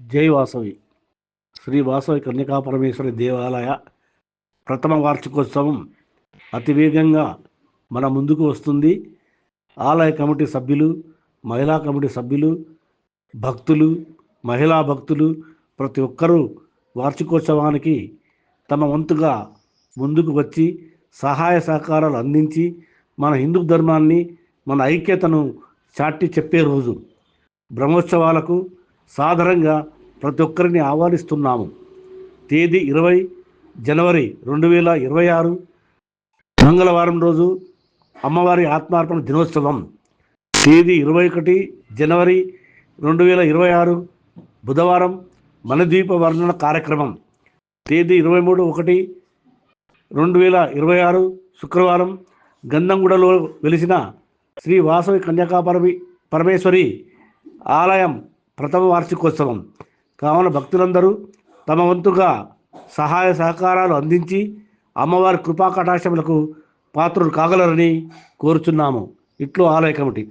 జై వాసవి. శ్రీ వాసవి కన్యకాపరమేశ్వరి దేవాలయ ప్రథమ వార్షికోత్సవం అతివేగంగా మన ముందుకు వస్తుంది. ఆలయ కమిటీ సభ్యులు మహిళా కమిటీ సభ్యులు భక్తులు మహిళా భక్తులు ప్రతి ఒక్కరూ వార్షికోత్సవానికి తమ వంతుగా ముందుకు వచ్చి సహాయ సహకారాలు అందించి మన హిందూ ధర్మాన్ని మన ఐక్యతను చాటి చెప్పే రోజు. బ్రహ్మోత్సవాలకు సాధారణంగా ప్రతి ఒక్కరిని ఆహ్వానిస్తున్నాము. తేదీ ఇరవై జనవరి రెండు వేల ఇరవై ఆరు మంగళవారం రోజు అమ్మవారి ఆత్మార్పణ దినోత్సవం. తేదీ ఇరవై ఒకటి జనవరి రెండు వేల ఇరవై ఆరు బుధవారం మనద్వీప వర్ణన కార్యక్రమం. తేదీ ఇరవై మూడు ఒకటి రెండు వేల ఇరవై ఆరు శుక్రవారం గంధంగూడలో వెలిసిన శ్రీ వాసవి కన్యాకాపరమి పరమేశ్వరి ఆలయం ప్రథమ వార్షికోత్సవం. కావున భక్తులందరూ తమ వంతుగా సహాయ సహకారాలు అందించి అమ్మవారి కృపా కటాక్షములకు పాత్రులు కాగలరని కోరుచున్నాము. ఇట్లు ఆలయ కమిటీ.